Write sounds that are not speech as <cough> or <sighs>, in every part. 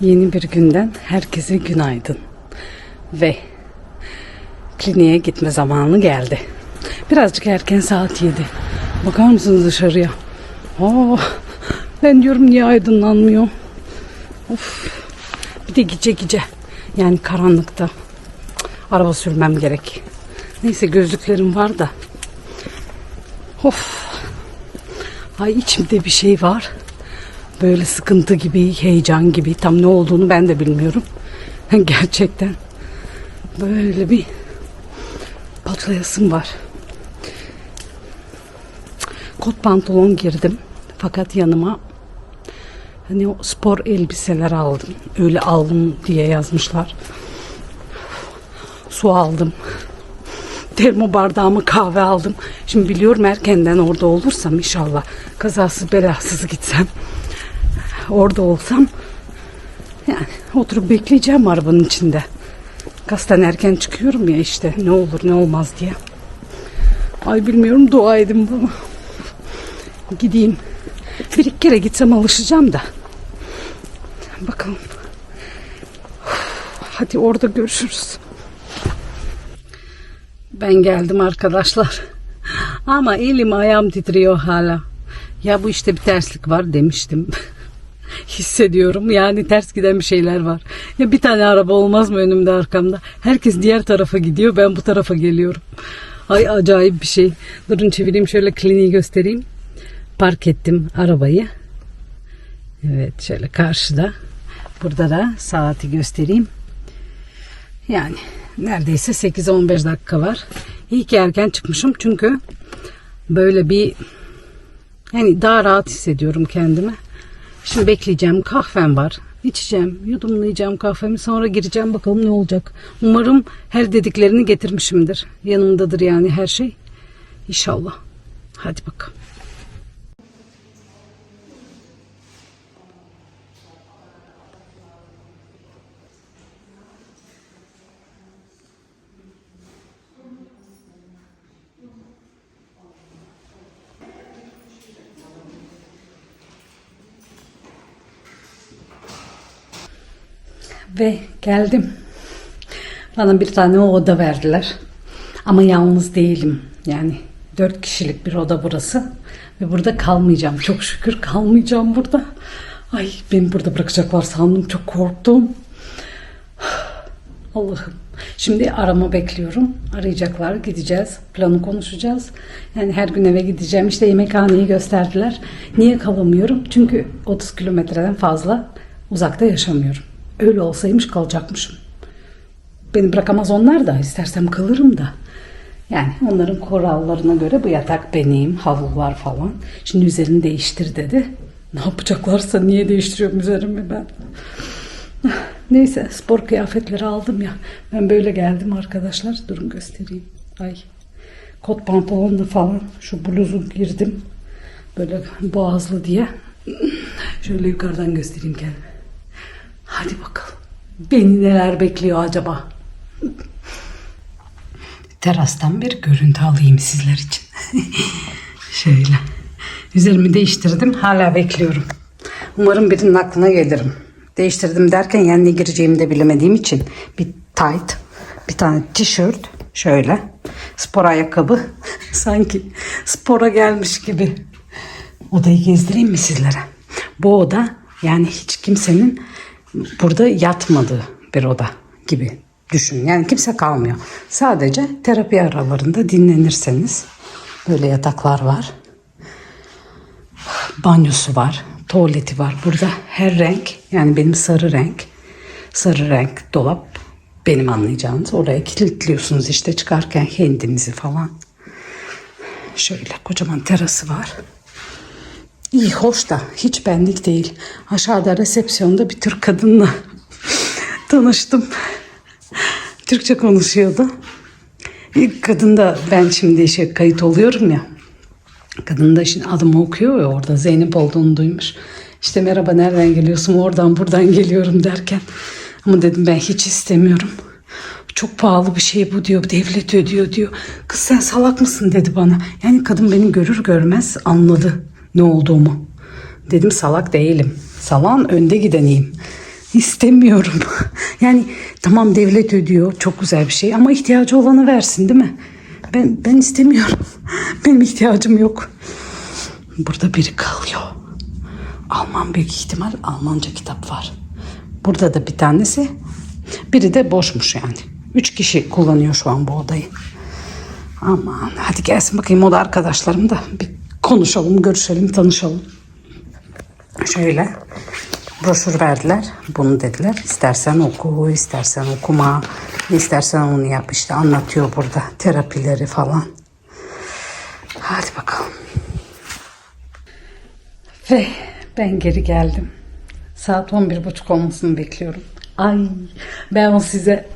Yeni bir günden herkese günaydın. Ve kliniğe gitme zamanı geldi. Birazcık erken saat 7. Bakar mısınız dışarıya? Aa, ben diyorum niye aydınlanmıyor? Of. Bir de gece gece. Yani karanlıkta. Araba sürmem gerek. Neyse gözlüklerim var da. Of. Ay içimde bir şey var. Böyle sıkıntı gibi, heyecan gibi. Tam ne olduğunu ben de bilmiyorum. <laughs> Gerçekten. Böyle bir patlayasım var. Kot pantolon girdim. Fakat yanıma hani o spor elbiseler aldım. Öyle aldım diye yazmışlar. Su aldım. <laughs> Termo bardağımı kahve aldım. Şimdi biliyorum erkenden orada olursam inşallah kazasız belasız gitsem orada olsam yani oturup bekleyeceğim arabanın içinde. Kasten erken çıkıyorum ya işte ne olur ne olmaz diye. Ay bilmiyorum dua edin bana. Gideyim. Bir iki kere gitsem alışacağım da. Bakalım. Hadi orada görüşürüz. Ben geldim arkadaşlar. Ama elim ayağım titriyor hala. Ya bu işte bir terslik var demiştim. Hissediyorum yani ters giden bir şeyler var. Ya bir tane araba olmaz mı önümde arkamda? Herkes diğer tarafa gidiyor ben bu tarafa geliyorum. Ay acayip bir şey. Durun çevireyim şöyle kliniği göstereyim. Park ettim arabayı. Evet şöyle karşıda. Burada da saati göstereyim. Yani neredeyse 8-15 dakika var. İyi ki erken çıkmışım çünkü böyle bir yani daha rahat hissediyorum kendimi. Şimdi bekleyeceğim. Kahvem var. İçeceğim. Yudumlayacağım kahvemi. Sonra gireceğim. Bakalım ne olacak. Umarım her dediklerini getirmişimdir. Yanımdadır yani her şey. İnşallah. Hadi bakalım. Ve geldim. Bana bir tane oda verdiler. Ama yalnız değilim. Yani dört kişilik bir oda burası. Ve burada kalmayacağım. Çok şükür kalmayacağım burada. Ay beni burada bırakacaklar sandım. Çok korktum. <sighs> Allah'ım. Şimdi arama bekliyorum. Arayacaklar. Gideceğiz. Planı konuşacağız. Yani her gün eve gideceğim. İşte yemekhaneyi gösterdiler. Niye kalamıyorum? Çünkü 30 kilometreden fazla uzakta yaşamıyorum. Öyle olsaymış kalacakmışım. Beni bırakamaz onlar da. istersem kalırım da. Yani onların kurallarına göre bu yatak benim, havlu var falan. Şimdi üzerini değiştir dedi. Ne yapacaklarsa niye değiştiriyorum üzerimi ben? Neyse spor kıyafetleri aldım ya. Ben böyle geldim arkadaşlar. Durun göstereyim. Ay kot pantolonla falan şu bluzu girdim. Böyle boğazlı diye. Şöyle yukarıdan göstereyim kendimi. Hadi bakalım. Beni neler bekliyor acaba? Terastan bir görüntü alayım sizler için. <laughs> Şöyle. Üzerimi değiştirdim. Hala bekliyorum. Umarım birinin aklına gelirim. Değiştirdim derken yani ne gireceğimi de bilemediğim için bir tight, bir tane tişört şöyle. Spor ayakkabı. <laughs> Sanki spora gelmiş gibi. Odayı gezdireyim mi sizlere? Bu oda yani hiç kimsenin burada yatmadığı bir oda gibi düşün. Yani kimse kalmıyor. Sadece terapi aralarında dinlenirseniz böyle yataklar var. Banyosu var, tuvaleti var. Burada her renk yani benim sarı renk, sarı renk dolap benim anlayacağınız. Oraya kilitliyorsunuz işte çıkarken kendinizi falan. Şöyle kocaman terası var. İyi hoş da hiç benlik değil. Aşağıda resepsiyonda bir Türk kadınla <laughs> tanıştım. Türkçe konuşuyordu. İlk kadın da ben şimdi şey kayıt oluyorum ya. Kadın da şimdi adımı okuyor ya orada Zeynep olduğunu duymuş. İşte merhaba nereden geliyorsun oradan buradan geliyorum derken. Ama dedim ben hiç istemiyorum. Çok pahalı bir şey bu diyor. Devlet ödüyor diyor. Kız sen salak mısın dedi bana. Yani kadın beni görür görmez anladı ne olduğumu. Dedim salak değilim. Salağın önde gideniyim. istemiyorum. <laughs> yani tamam devlet ödüyor çok güzel bir şey ama ihtiyacı olanı versin değil mi? Ben ben istemiyorum. <laughs> Benim ihtiyacım yok. Burada biri kalıyor. Alman büyük ihtimal Almanca kitap var. Burada da bir tanesi. Biri de boşmuş yani. Üç kişi kullanıyor şu an bu odayı. Aman hadi gelsin bakayım o da arkadaşlarım da bir konuşalım, görüşelim, tanışalım. Şöyle broşür verdiler. Bunu dediler. İstersen oku, istersen okuma, istersen onu yap. İşte anlatıyor burada terapileri falan. Hadi bakalım. Ve ben geri geldim. Saat 11.30 olmasını bekliyorum. Ay ben size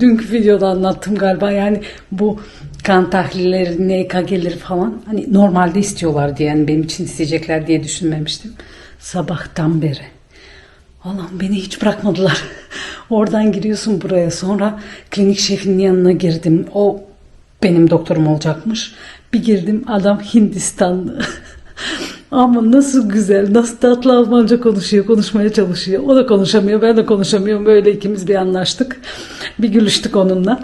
dünkü videoda anlattım galiba. Yani bu kan tahlilleri, EKG'leri falan hani normalde istiyorlar diye yani benim için isteyecekler diye düşünmemiştim. Sabahtan beri. Allah'ım beni hiç bırakmadılar. <laughs> Oradan giriyorsun buraya. Sonra klinik şefinin yanına girdim. O benim doktorum olacakmış. Bir girdim adam Hindistanlı. <laughs> Ama nasıl güzel, nasıl tatlı Almanca konuşuyor, konuşmaya çalışıyor. O da konuşamıyor, ben de konuşamıyorum. Böyle ikimiz bir anlaştık. Bir gülüştük onunla.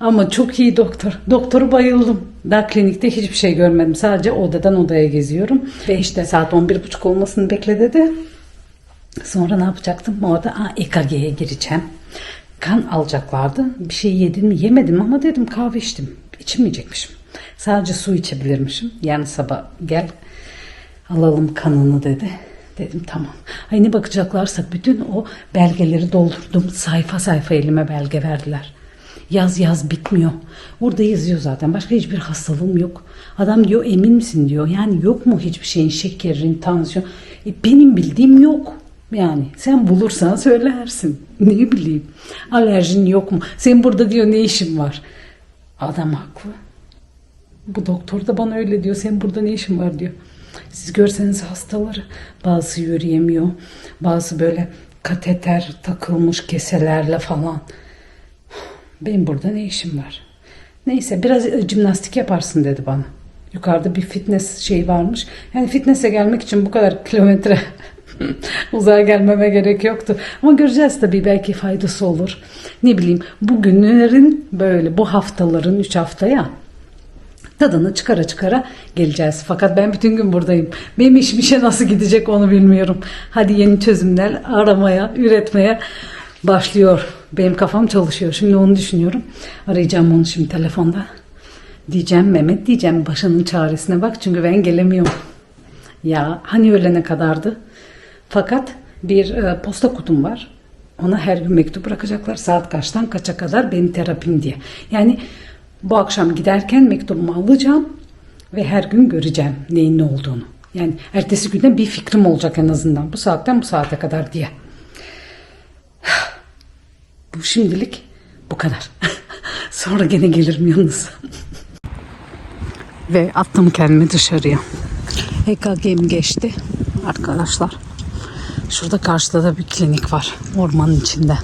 Ama çok iyi doktor. Doktoru bayıldım. Daha klinikte hiçbir şey görmedim. Sadece odadan odaya geziyorum. Ve işte saat 11.30 olmasını bekle dedi. Sonra ne yapacaktım? Orada Aa, EKG'ye gireceğim. Kan alacaklardı. Bir şey yedim mi? Yemedim ama dedim kahve içtim. İçmeyecekmişim. Sadece su içebilirmişim. Yani sabah gel alalım kanını dedi. Dedim tamam. Ay ne bakacaklarsa bütün o belgeleri doldurdum. Sayfa sayfa elime belge verdiler. Yaz yaz bitmiyor. Orada yazıyor zaten. Başka hiçbir hastalığım yok. Adam diyor emin misin diyor. Yani yok mu hiçbir şeyin şekerin, tansiyon. E, benim bildiğim yok. Yani sen bulursan söylersin. <laughs> Ne bileyim. Alerjin yok mu? Senin burada diyor ne işin var? Adam haklı. Bu doktor da bana öyle diyor. Senin burada ne işin var diyor. Siz görseniz hastaları. Bazısı yürüyemiyor. Bazı böyle kateter takılmış keselerle falan. Benim burada ne işim var? Neyse biraz jimnastik yaparsın dedi bana. Yukarıda bir fitness şey varmış. Yani fitness'e gelmek için bu kadar kilometre <laughs> uzağa gelmeme gerek yoktu. Ama göreceğiz tabii belki faydası olur. Ne bileyim bugünlerin böyle bu haftaların 3 haftaya tadını çıkara çıkara geleceğiz. Fakat ben bütün gün buradayım. Benim işim işe nasıl gidecek onu bilmiyorum. Hadi yeni çözümler aramaya, üretmeye başlıyor. Benim kafam çalışıyor. Şimdi onu düşünüyorum. Arayacağım onu şimdi telefonda. Diyeceğim Mehmet diyeceğim başının çaresine bak çünkü ben gelemiyorum. Ya hani öğlene kadardı. Fakat bir e, posta kutum var. Ona her gün mektup bırakacaklar. Saat kaçtan kaça kadar benim terapim diye. Yani bu akşam giderken mektubumu alacağım ve her gün göreceğim neyin ne olduğunu. Yani ertesi günden bir fikrim olacak en azından. Bu saatten bu saate kadar diye. <sighs> Bu şimdilik bu kadar. <laughs> Sonra gene gelirim yalnız. <laughs> Ve attım kendimi dışarıya. EKG'm geçti arkadaşlar. Şurada karşıda da bir klinik var ormanın içinde.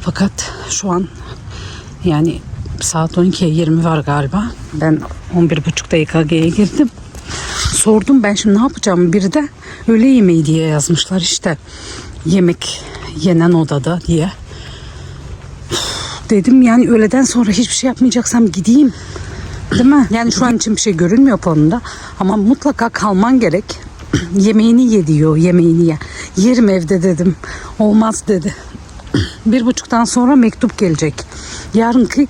Fakat şu an yani saat 12'ye 20 var galiba. Ben 11.30'da EKG'ye girdim. Sordum ben şimdi ne yapacağım? Biri de öğle yemeği diye yazmışlar işte. Yemek yenen odada diye. Dedim yani öğleden sonra hiçbir şey yapmayacaksam gideyim. Değil mi? Yani şu an için bir şey görünmüyor planında. Ama mutlaka kalman gerek. <clears throat> Yemeğini ye diyor. Yemeğini ye. Yerim evde dedim. Olmaz dedi. Bir buçuktan sonra mektup gelecek. Yarınki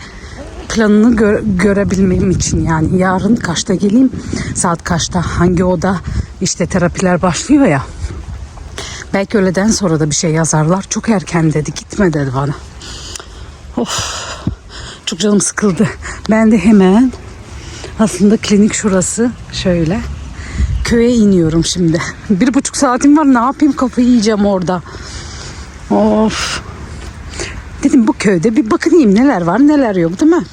planını gö- görebilmem için yani yarın kaçta geleyim saat kaçta hangi oda işte terapiler başlıyor ya. Belki öğleden sonra da bir şey yazarlar. Çok erken dedi gitme dedi bana. Of çok canım sıkıldı. Ben de hemen aslında klinik şurası şöyle köye iniyorum şimdi. Bir buçuk saatim var ne yapayım kafayı yiyeceğim orada. Of. Dedim bu köyde bir bakınayım neler var neler yok değil mi?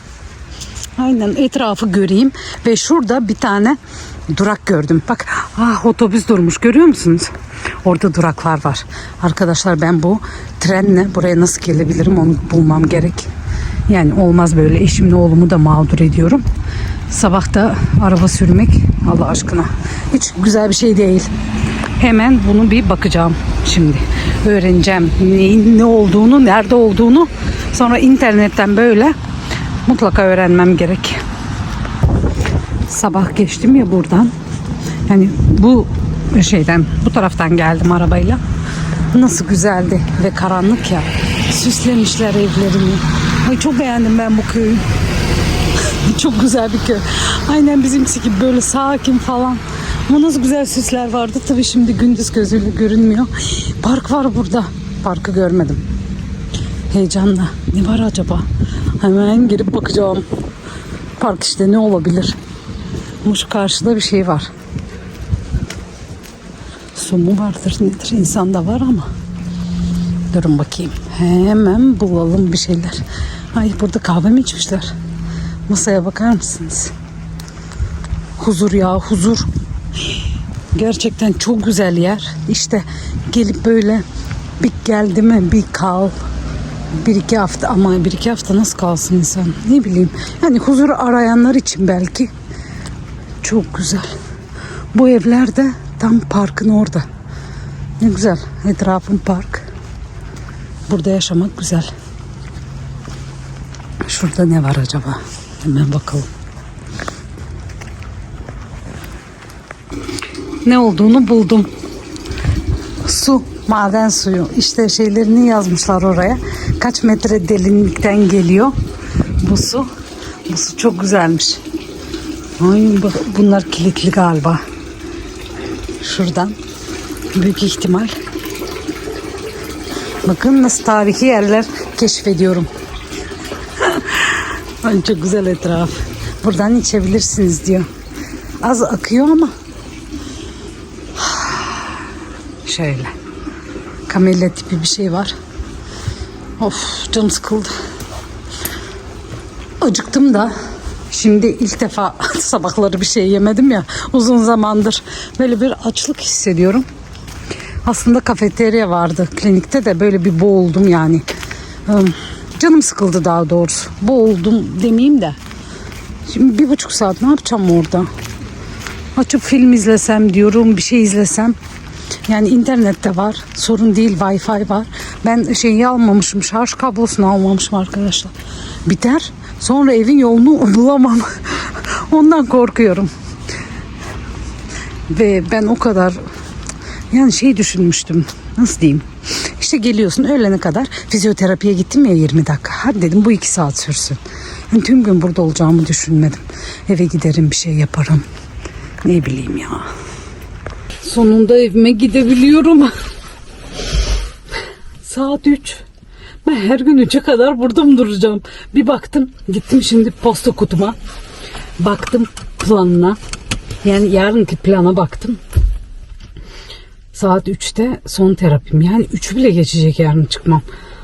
Aynen etrafı göreyim ve şurada bir tane durak gördüm. Bak ah otobüs durmuş görüyor musunuz? Orada duraklar var. Arkadaşlar ben bu trenle buraya nasıl gelebilirim onu bulmam gerek. Yani olmaz böyle eşimle oğlumu da mağdur ediyorum. Sabahta araba sürmek Allah aşkına hiç güzel bir şey değil. Hemen bunu bir bakacağım şimdi. Öğreneceğim neyin ne olduğunu, nerede olduğunu. Sonra internetten böyle mutlaka öğrenmem gerek. Sabah geçtim ya buradan. Yani bu şeyden, bu taraftan geldim arabayla. Nasıl güzeldi ve karanlık ya. Süslemişler evlerini. Ay çok beğendim ben bu köyü. <laughs> çok güzel bir köy. Aynen bizimkisi gibi böyle sakin falan. Ama nasıl güzel süsler vardı. Tabii şimdi gündüz gözüyle görünmüyor. Park var burada. Parkı görmedim. Heyecanla. Ne var acaba? Hemen girip bakacağım. Park işte ne olabilir? Ama şu karşıda bir şey var. Su mu vardır nedir? İnsanda var ama. Durun bakayım. Hemen bulalım bir şeyler. Ay burada kahve mi içmişler? Masaya bakar mısınız? Huzur ya huzur. Gerçekten çok güzel yer. İşte gelip böyle bir geldi mi bir kal. Bir iki hafta ama bir iki hafta nasıl kalsın insan ne bileyim. Yani huzuru arayanlar için belki çok güzel. Bu evler de tam parkın orada. Ne güzel. Etrafın park. Burada yaşamak güzel. Şurada ne var acaba? Hemen bakalım. Ne olduğunu buldum. Maden suyu. İşte şeylerini yazmışlar oraya. Kaç metre derinlikten geliyor bu su. Bu su çok güzelmiş. Ay, bu- bunlar kilitli galiba. Şuradan. Büyük ihtimal. Bakın nasıl tarihi yerler keşfediyorum. <laughs> Çok güzel etraf. Buradan içebilirsiniz diyor. Az akıyor ama. <sighs> Şöyle. Kamella tipi bir şey var. Of canım sıkıldı. Acıktım da. Şimdi ilk defa <laughs> sabahları bir şey yemedim ya uzun zamandır. Böyle bir açlık hissediyorum. Aslında kafeterya vardı klinikte de böyle bir boğuldum yani. Canım sıkıldı daha doğrusu. Boğuldum demeyeyim de. Şimdi bir buçuk saat ne yapacağım orada? Açıp film izlesem diyorum bir şey izlesem. Yani internette var. Sorun değil Wi-Fi var. Ben şeyi almamışım. Şarj kablosunu almamışım arkadaşlar. Biter. Sonra evin yolunu <laughs> bulamam. Ondan korkuyorum. Ve ben o kadar yani şey düşünmüştüm. Nasıl diyeyim? İşte geliyorsun öğlene kadar fizyoterapiye gittim ya 20 dakika. Hadi dedim bu 2 saat sürsün. Yani tüm gün burada olacağımı düşünmedim. Eve giderim bir şey yaparım. Ne bileyim ya. Sonunda evime gidebiliyorum. Saat 3. Ben her gün 3'e kadar burada mı duracağım? Bir baktım. Gittim şimdi posta kutuma. Baktım planına. Yani yarınki plana baktım. Saat 3'te son terapim. Yani 3 bile geçecek yarın çıkmam.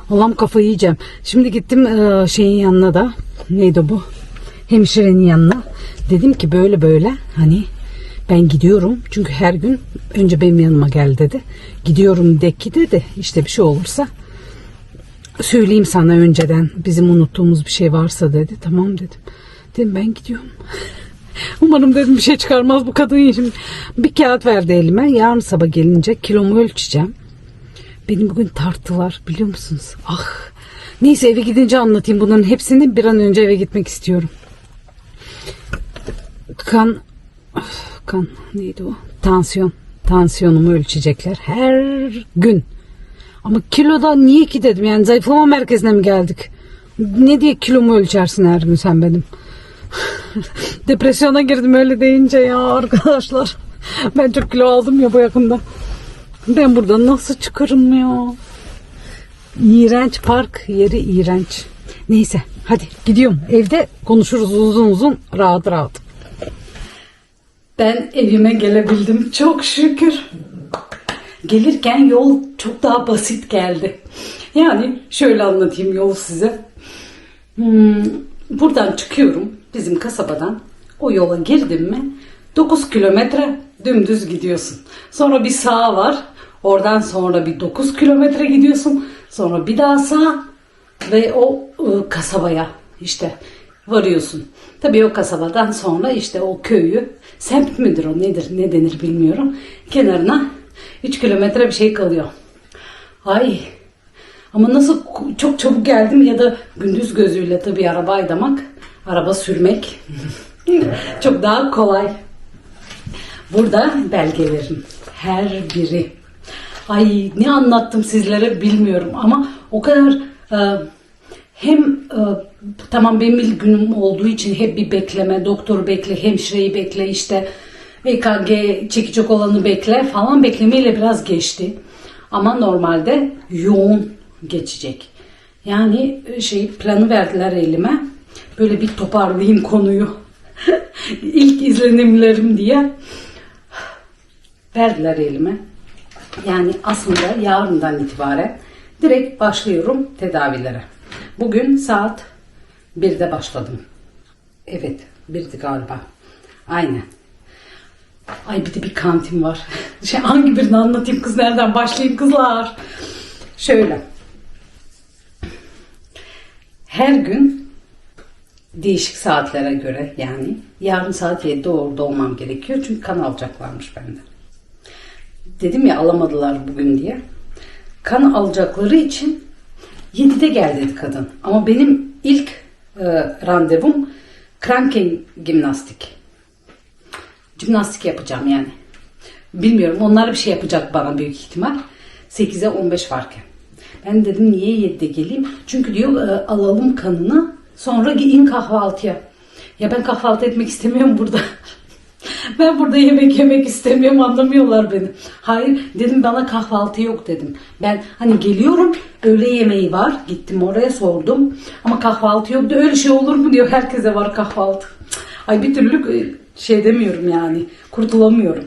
Allah'ım kafayı yiyeceğim. Şimdi gittim eee, şeyin yanına da. Neydi bu? Hemşirenin yanına. Dedim ki böyle böyle hani ben gidiyorum. Çünkü her gün önce benim yanıma gel dedi. Gidiyorum de ki dedi. İşte bir şey olursa söyleyeyim sana önceden. Bizim unuttuğumuz bir şey varsa dedi. Tamam dedim. Dedim ben gidiyorum. <laughs> Umarım dedim bir şey çıkarmaz bu kadın şimdi. Bir kağıt verdi elime. Yarın sabah gelince kilomu ölçeceğim. Beni bugün tarttılar biliyor musunuz? Ah. Neyse eve gidince anlatayım bunların hepsini. Bir an önce eve gitmek istiyorum. Kan Of, kan neydi o? Tansiyon. Tansiyonumu ölçecekler her gün. Ama kiloda niye ki dedim yani zayıflama merkezine mi geldik? Ne diye kilomu ölçersin her gün sen benim? <laughs> Depresyona girdim öyle deyince ya arkadaşlar. <laughs> Ben çok kilo aldım ya bu yakında. Ben buradan nasıl çıkarım ya? İğrenç park yeri iğrenç. Neyse hadi gidiyorum. Evde konuşuruz uzun uzun rahat rahat. Ben evime gelebildim çok şükür. Gelirken yol çok daha basit geldi. Yani şöyle anlatayım yol size. Hmm, buradan çıkıyorum bizim kasabadan. O yola girdim mi 9 kilometre dümdüz gidiyorsun. Sonra bir sağ var. Oradan sonra bir 9 kilometre gidiyorsun. Sonra bir daha sağ ve o ıı, kasabaya işte varıyorsun. Tabii o kasabadan sonra işte o köyü semt midir o nedir ne denir bilmiyorum. Kenarına 3 kilometre bir şey kalıyor. Ay ama nasıl çok çabuk geldim ya da gündüz gözüyle tabii araba aydamak, araba sürmek <laughs> çok daha kolay. Burada belgelerim. Her biri. Ay ne anlattım sizlere bilmiyorum ama o kadar e, hem e, tamam benim ilk günüm olduğu için hep bir bekleme, doktor bekle, hemşireyi bekle, işte EKG çekecek olanı bekle falan beklemeyle biraz geçti. Ama normalde yoğun geçecek. Yani e, şey planı verdiler elime. Böyle bir toparlayayım konuyu. <laughs> İlk izlenimlerim diye verdiler elime. Yani aslında yarından itibaren direkt başlıyorum tedavilere. Bugün saat 1'de başladım. Evet, 1'di galiba. Aynen. Ay bir de bir kantin var. <laughs> Şey, hangi birini anlatayım kız nereden başlayayım kızlar? Şöyle. Her gün değişik saatlere göre yani yarın saat 7'de orada olmam gerekiyor. Çünkü kan alacaklarmış benden. Dedim ya alamadılar bugün diye. Kan alacakları için 7'de gel dedi kadın. Ama benim ilk e, randevum Kranken gimnastik. Jimnastik yapacağım yani. Bilmiyorum onlar bir şey yapacak bana büyük ihtimal. 8'e 15 varken. Ben dedim niye 7'de geleyim? Çünkü diyor e, alalım kanını sonra in kahvaltıya. Ya ben kahvaltı etmek istemiyorum burada. <laughs> <laughs> ben burada yemek yemek istemiyorum anlamıyorlar beni. Hayır dedim bana kahvaltı yok dedim. Ben hani geliyorum öğle yemeği var. Gittim oraya sordum. Ama kahvaltı yok. diyor. Öyle şey olur mu diyor. Herkese var kahvaltı. Ay bir türlü e, şey demiyorum yani. Kurtulamıyorum.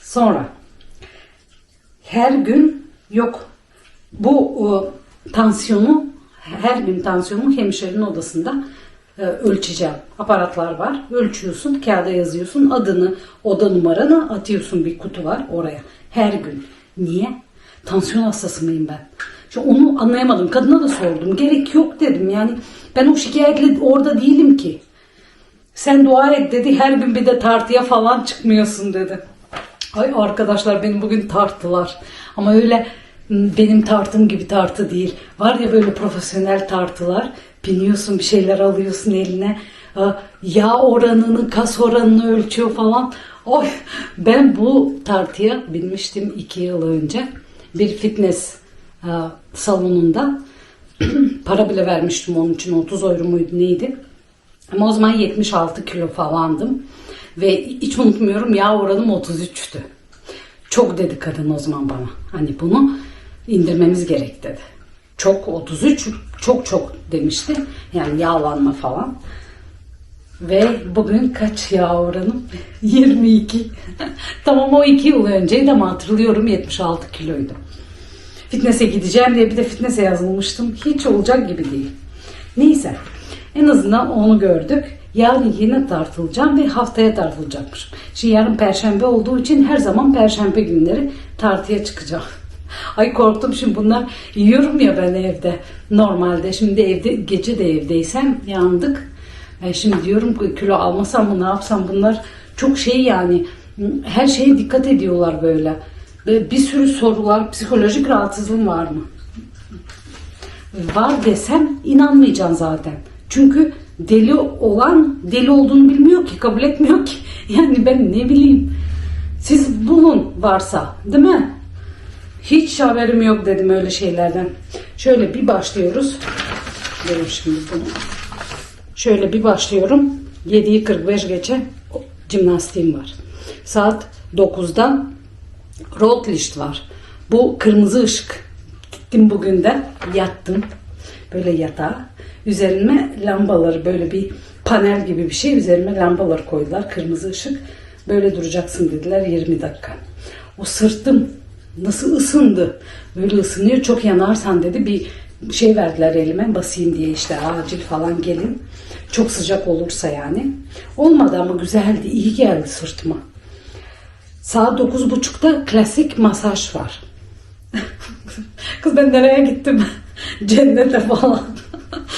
Sonra her gün yok. Bu e, tansiyonu her gün tansiyonu hemşirenin odasında ölçeceğim. Aparatlar var. Ölçüyorsun, kağıda yazıyorsun. Adını, oda numaranı atıyorsun bir kutu var oraya. Her gün. Niye? Tansiyon hastası mıyım ben? İşte onu anlayamadım. Kadına da sordum. Gerek yok dedim. Yani ben o şikayetle orada değilim ki. Sen dua et dedi. Her gün bir de tartıya falan çıkmıyorsun dedi. Ay arkadaşlar beni bugün tarttılar. Ama öyle benim tartım gibi tartı değil. Var ya böyle profesyonel tartılar. Biniyorsun bir şeyler alıyorsun eline. Yağ oranını, kas oranını ölçüyor falan. Oy ben bu tartıya binmiştim iki yıl önce. Bir fitness salonunda. <clears throat> Para bile vermiştim onun için 30 euro muydu neydi. Ama o zaman 76 kilo falandım. Ve hiç unutmuyorum yağ oranım 33'tü. Çok dedi kadın o zaman bana. Hani bunu indirmemiz gerek dedi. Çok 33 çok çok demişti. Yani yağlanma falan. Ve bugün kaç yağ oranım? <laughs> 22. <laughs> tamam o 2 yıl önceydi ama hatırlıyorum 76 kiloydu. Fitness'e gideceğim diye bir de fitness'e yazılmıştım. Hiç olacak gibi değil. Neyse. En azından onu gördük. Yarın yine tartılacağım ve haftaya tartılacakmış. Şimdi yarın perşembe olduğu için her zaman perşembe günleri tartıya çıkacağım. Ay korktum şimdi bunlar yiyorum ya ben evde normalde. Şimdi evde gece de evdeysem yandık. E şimdi diyorum ki kilo almasam mı ne yapsam bunlar çok şey yani her şeye dikkat ediyorlar böyle. Bir sürü sorular psikolojik rahatsızlığım var mı? var desem inanmayacaksın zaten. Çünkü deli olan deli olduğunu bilmiyor ki, kabul etmiyor ki. <laughs> Yani ben ne bileyim. Siz bulun varsa, değil mi? Hiç haberim yok dedim öyle şeylerden. Şöyle bir başlıyoruz. Görün şimdi bunu. Şöyle bir başlıyorum. 7'yi 45 geçe jimnastiğim var. Saat 9'da Rotlicht var. Bu kırmızı ışık. Gittim bugün de yattım. Böyle yatağa. Üzerime lambaları böyle bir panel gibi bir şey. Üzerime lambaları koydular. Kırmızı ışık. Böyle duracaksın dediler 20 dakika. O sırtım nasıl ısındı. Böyle ısınıyor. Çok yanarsan dedi bir şey verdiler elime basayım diye işte acil falan gelin. Çok sıcak olursa yani. Olmadı ama güzeldi. iyi geldi sırtıma. Saat 9.30'da klasik masaj var. <laughs> Kız ben nereye gittim? <laughs> Cennete falan.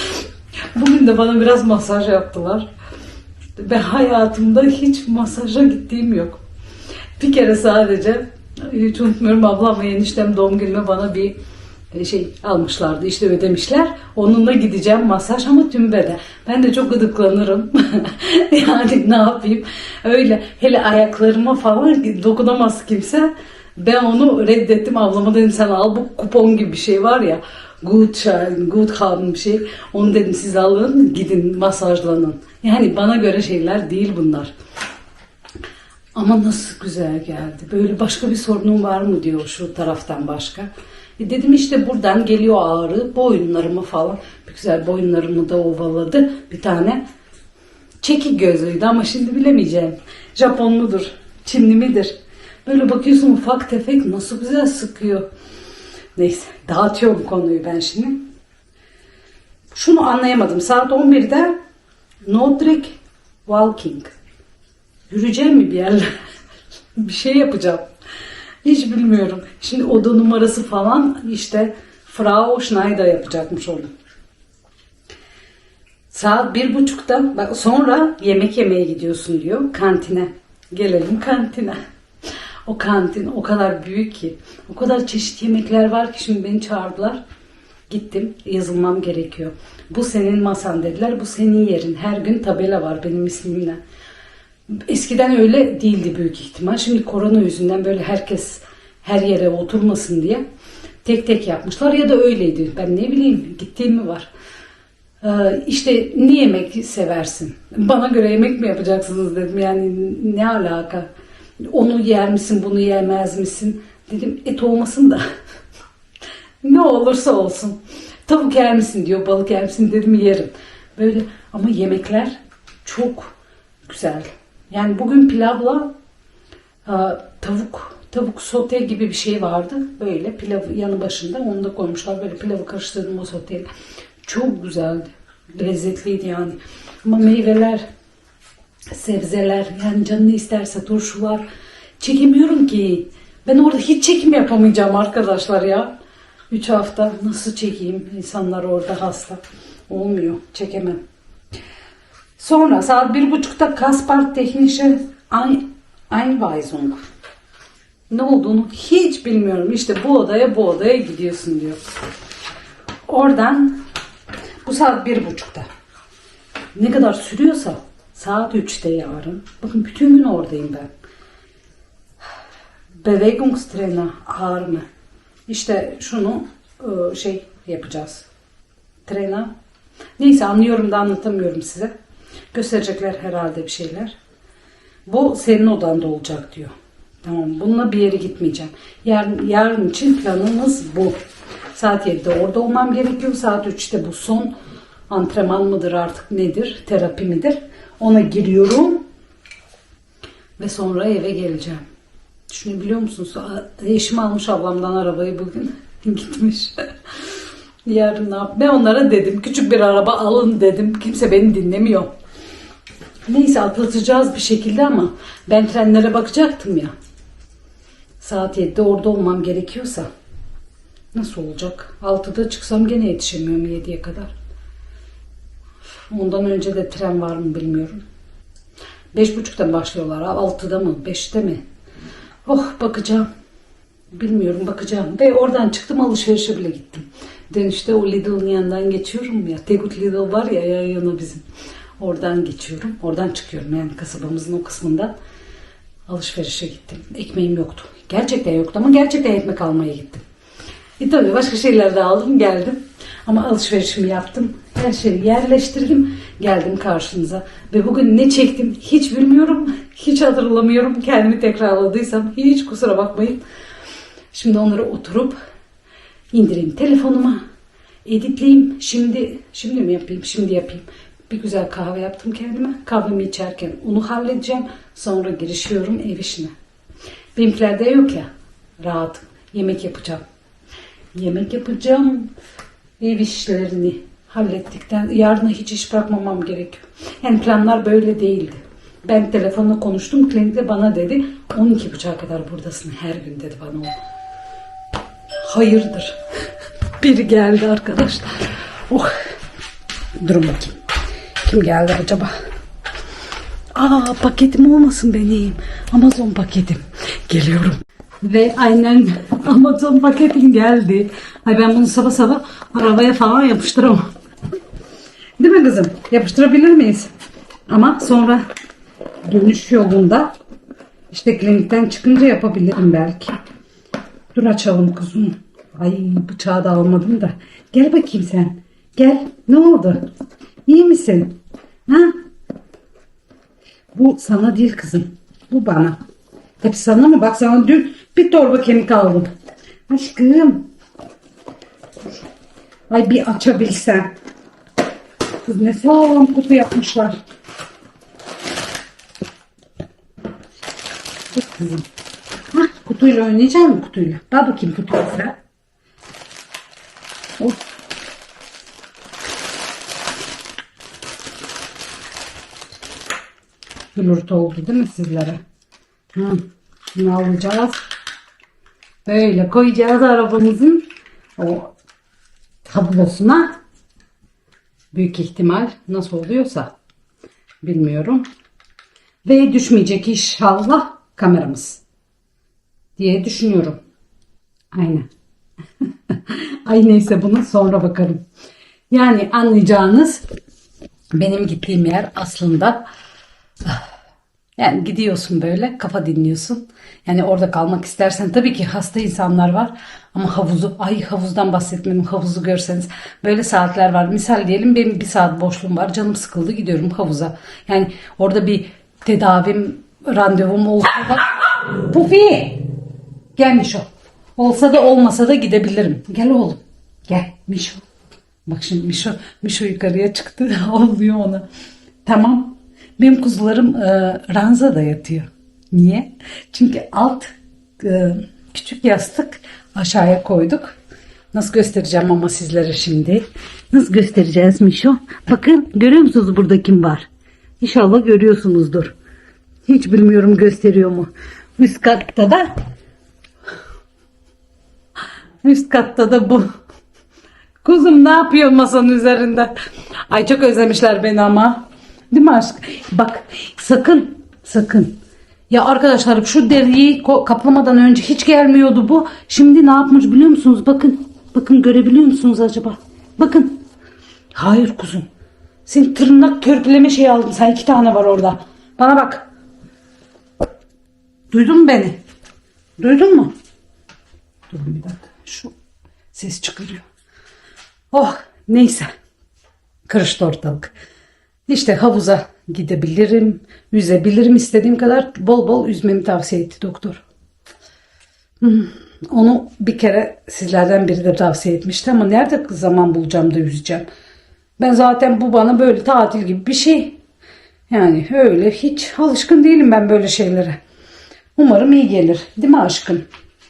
<laughs> Bugün de bana biraz masaj yaptılar. Ben hayatımda hiç masaja gittiğim yok. bir kere sadece hiç unutmuyorum ablam ve eniştem doğum günüme bana bir e, şey almışlardı işte ödemişler. Onunla gideceğim masaj ama tüm beden. Ben de çok gıdıklanırım. <laughs> yani ne yapayım? Öyle hele ayaklarıma falan dokunamaz kimse. Ben onu reddettim. Ablama dedim sen al bu kupon gibi bir şey var ya. Good shine, good harm bir şey. Onu dedim siz alın gidin masajlanın. Yani bana göre şeyler değil bunlar. Ama nasıl güzel geldi. Böyle başka bir sorunun var mı diyor şu taraftan başka. E dedim işte buradan geliyor ağrı. Boyunlarımı falan. Bir güzel boyunlarımı da ovaladı. Bir tane çekik gözlüydü ama şimdi bilemeyeceğim. Japon mudur? Çinli midir? Böyle bakıyorsun ufak tefek nasıl güzel sıkıyor. Neyse dağıtıyorum konuyu ben şimdi. Şunu anlayamadım. Saat 11'de Nordic Walking. Yürüyeceğim mi bir yerler? <laughs> bir şey yapacağım. Hiç bilmiyorum. Şimdi oda numarası falan işte Frau Schneider yapacakmış onu. Saat bir buçukta bak sonra yemek yemeye gidiyorsun diyor kantine. Gelelim kantine. O kantin o kadar büyük ki. O kadar çeşit yemekler var ki şimdi beni çağırdılar. Gittim yazılmam gerekiyor. Bu senin masan dediler. Bu senin yerin. Her gün tabela var benim ismimle. Eskiden öyle değildi büyük ihtimal. Şimdi korona yüzünden böyle herkes her yere oturmasın diye tek tek yapmışlar ya da öyleydi. Ben ne bileyim gittiğim mi var. Ee, işte ne yemek seversin? Bana göre yemek mi yapacaksınız dedim. Yani ne alaka? Onu yer misin, bunu yemez misin? Dedim et olmasın da. <laughs> ne olursa olsun. Tavuk yer misin diyor, balık yer misin dedim yerim. Böyle ama yemekler çok güzel. Yani bugün pilavla e, tavuk tavuk sote gibi bir şey vardı. Böyle pilav yanı başında onu da koymuşlar. Böyle pilavı karıştırdım o soteyle. Çok güzeldi. Lezzetliydi yani. Ama meyveler, sebzeler yani canını isterse turşular çekemiyorum ki. Ben orada hiç çekim yapamayacağım arkadaşlar ya. 3 hafta nasıl çekeyim? İnsanlar orada hasta. Olmuyor. Çekemem. Sonra saat bir buçukta Kaspar Technische Ein- Einweisung. Ne olduğunu hiç bilmiyorum. İşte bu odaya bu odaya gidiyorsun diyor. Oradan bu saat bir buçukta. Ne kadar sürüyorsa saat üçte yarın. Bakın bütün gün oradayım ben. Bewegungstrainer Arme. İşte şunu e, şey yapacağız. Trainer. Neyse anlıyorum da anlatamıyorum size. Gösterecekler herhalde bir şeyler. Bu senin odanda olacak diyor. Tamam bununla bir yere gitmeyeceğim. Yarın, yarın için planımız bu. Saat 7'de orada olmam gerekiyor. Saat 3'te bu son antrenman mıdır artık nedir? Terapi midir? Ona giriyorum. Ve sonra eve geleceğim. Düşünebiliyor musunuz? Eşim almış ablamdan arabayı bugün. <laughs> Gitmiş. <laughs> Yarın ne yap? Ben onlara dedim. Küçük bir araba alın dedim. Kimse beni dinlemiyor. Neyse atlatacağız bir şekilde ama ben trenlere bakacaktım ya. Saat 7'de orada olmam gerekiyorsa nasıl olacak? 6'da çıksam gene yetişemiyorum 7'ye kadar. Ondan önce de tren var mı bilmiyorum. 5.30'da başlıyorlar. 6'da mı? 5'te mi? Oh bakacağım. Bilmiyorum bakacağım. Ve oradan çıktım alışverişe bile gittim. Dönüşte o Lidl'ın yanından geçiyorum ya. Tegut Lidl var ya yan yana bizim. Oradan geçiyorum. Oradan çıkıyorum yani kasabamızın o kısmından. Alışverişe gittim. Ekmeğim yoktu. Gerçekten yoktu ama gerçekten ekmek almaya gittim. E tabii başka şeyler de aldım geldim. Ama alışverişimi yaptım. Her şeyi yerleştirdim. Geldim karşınıza. Ve bugün ne çektim hiç bilmiyorum. Hiç hatırlamıyorum. Kendimi tekrarladıysam hiç kusura bakmayın. Şimdi onları oturup indireyim telefonuma. Editleyeyim. Şimdi şimdi mi yapayım? Şimdi yapayım. Bir güzel kahve yaptım kendime. Kahvemi içerken onu halledeceğim. Sonra girişiyorum ev işine. Benimkilerde yok ya. Rahat. Yemek yapacağım. Yemek yapacağım. Ev işlerini hallettikten yarına hiç iş bırakmamam gerekiyor. Yani planlar böyle değildi. Ben telefonla konuştum. Klinikte bana dedi 12.30'a kadar buradasın her gün dedi bana o. Hayırdır. <laughs> Biri geldi arkadaşlar. Oh. Durun bakayım. Kim geldi acaba? Aa paketim olmasın benim. Amazon paketim. Geliyorum. Ve aynen <laughs> Amazon paketim geldi. Ay ben bunu sabah sabah arabaya falan yapıştıramam. Değil mi kızım? Yapıştırabilir miyiz? Ama sonra dönüş yolunda işte klinikten çıkınca yapabilirim belki. Dur açalım kuzum. Ay bıçağı da almadım da. Gel bakayım sen. Gel. Ne oldu? İyi misin? Ha? Bu sana değil kızım. Bu bana. Hep sana mı? Bak sana dün bir torba kemik aldım. Aşkım. Ay bir açabilsem. Kız ne sağlam kutu yapmışlar. Dur kızım. Hah, kutuyla oynayacak mısın kutuyla? Daha bakayım kutuyu sen. Of. Gülürt oldu değil mi sizlere? Hı. Şunu alacağız. Böyle koyacağız arabamızın o tablosuna. Büyük ihtimal nasıl oluyorsa bilmiyorum. Ve düşmeyecek inşallah kameramız diye düşünüyorum. Aynen. <laughs> Ay neyse bunu sonra bakarım. Yani anlayacağınız benim gittiğim yer aslında yani gidiyorsun böyle kafa dinliyorsun. Yani orada kalmak istersen tabii ki hasta insanlar var. Ama havuzu, ay havuzdan bahsetmedim. Havuzu görseniz böyle saatler var. Misal diyelim benim bir saat boşluğum var. Canım sıkıldı gidiyorum havuza. Yani orada bir tedavim, randevum olsa da <laughs> Pufi gelmiş o. Olsa da olmasa da gidebilirim. Gel oğlum. Gel Mişo. Bak şimdi Mişo, Mişo yukarıya çıktı. <laughs> Oluyor ona. Tamam. Benim kuzularım e, ranzada yatıyor. Niye? Çünkü alt e, küçük yastık aşağıya koyduk. Nasıl göstereceğim ama sizlere şimdi. Nasıl göstereceğiz Mişo? Bakın görüyor musunuz burada kim var? İnşallah görüyorsunuzdur. Hiç bilmiyorum gösteriyor mu. Üst katta da üst katta da bu. Kuzum ne yapıyor masanın üzerinde? Ay çok özlemişler beni ama. Değil mi aşk? Bak sakın sakın. Ya arkadaşlar şu deriyi kaplamadan önce hiç gelmiyordu bu. Şimdi ne yapmış biliyor musunuz? Bakın. Bakın görebiliyor musunuz acaba? Bakın. Hayır kuzum. Senin tırnak törpüleme şeyi aldım. Sen iki tane var orada. Bana bak. Duydun mu beni? Duydun mu? Dur bir dakika. Şu ses çıkarıyor. Oh neyse. Karıştı ortalık. İşte havuza gidebilirim, yüzebilirim istediğim kadar bol bol yüzmemi tavsiye etti doktor. Hmm, Onu bir kere sizlerden biri de tavsiye etmişti ama nerede zaman bulacağım da yüzeceğim. Ben zaten bu bana böyle tatil gibi bir şey. Yani öyle hiç alışkın değilim ben böyle şeylere. Umarım iyi gelir. Değil mi aşkım?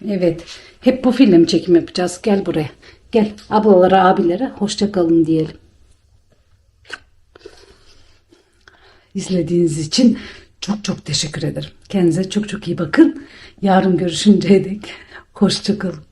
Evet. Hep bu film çekim yapacağız. Gel buraya. Gel ablalara abilere hoşça kalın diyelim. izlediğiniz için çok çok teşekkür ederim. Kendinize çok çok iyi bakın. Yarın görüşünceye dek hoşçakalın.